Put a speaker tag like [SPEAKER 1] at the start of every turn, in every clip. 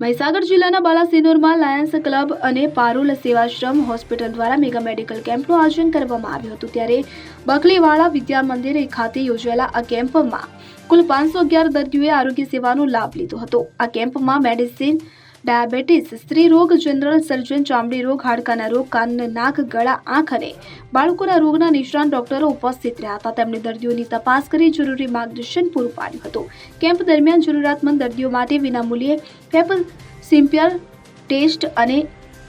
[SPEAKER 1] મહીસાગર જિલ્લાના બાલાસિનોરમાં Lions club અને Parul Sevashram hospital દ્વારા મેગા મેડિકલ કેમ્પનું આયોજન કરવામાં આવ્યું હતું. ત્યારે બખલીવાળા વિદ્યા મંદિર ખાતે યોજાયેલા આ કેમ્પમાં કુલ પાંચસો અગિયાર દર્દીઓએ આરોગ્ય સેવાનો લાભ લીધો હતો. આ કેમ્પમાં મેડિસિન ડાયાબિટીસ, સ્ત્રી રોગ, જનરલ સર્જન, ચામડી રોગ, હાડકાના રોગ કાન નાક, ગળા, આંખ અને બાળકોના રોગના નિષ્ણાંત ડોક્ટરો ઉપસ્થિત રહ્યા હતા. તેમણે દર્દીઓની તપાસ કરી જરૂરી માર્ગદર્શન પૂરું પાડ્યું હતું. કેમ્પ દરમિયાન જરૂરિયાતમંદ દર્દીઓ માટે વિનામૂલ્યે પેપ સિમ્પિયર ટેસ્ટ અને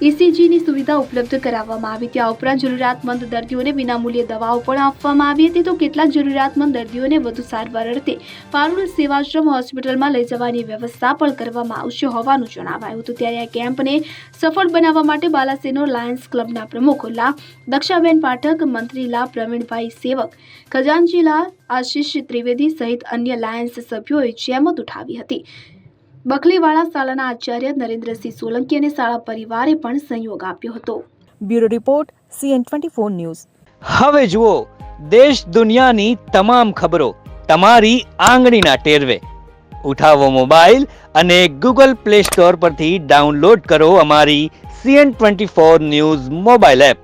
[SPEAKER 1] ઇસીજીની સુવિધા ઉપલબ્ધ કરાવવામાં આવી. ત્યાં ઉપરાંત જરૂરિયાતમંદ દર્દીઓને વિનામૂલ્યે દવાઓ પણ આપવામાં આવી હતી. તો કેટલાક જરૂરિયાતમંદ દર્દીઓને વધુ સારવાર અર્થે પારુલ સેવાશ્રમ હોસ્પિટલમાં લઈ જવાની વ્યવસ્થા પણ કરવામાં આવશે હોવાનું જણાવાયું હતું. ત્યારે આ કેમ્પને સફળ બનાવવા માટે બાલાસેનો લાયન્સ ક્લબના પ્રમુખ લા દક્ષાબેન પાઠક, મંત્રી લા પ્રવીણભાઈ સેવક, ખજાનજી લા આશીષ ત્રિવેદી સહિત અન્ય લાયન્સ સભ્યોએ જહેમત ઉઠાવી હતી. બખલીવાળા શાળાના આચાર્ય નરેન્દ્રસિંહ સોલંકી અને શાળા પરિવારે પણ સહયોગ આપ્યો હતો.
[SPEAKER 2] Bureau report CN twenty four news.
[SPEAKER 3] હવે જુઓ દેશ દુનિયાની તમામ ખબરો તમારી આંગળીના ટેરવે. ઉઠાવો મોબાઈલ અને ગૂગલ પ્લે સ્ટોર પરથી ડાઉનલોડ કરો અમારી CN twenty four news mobile app.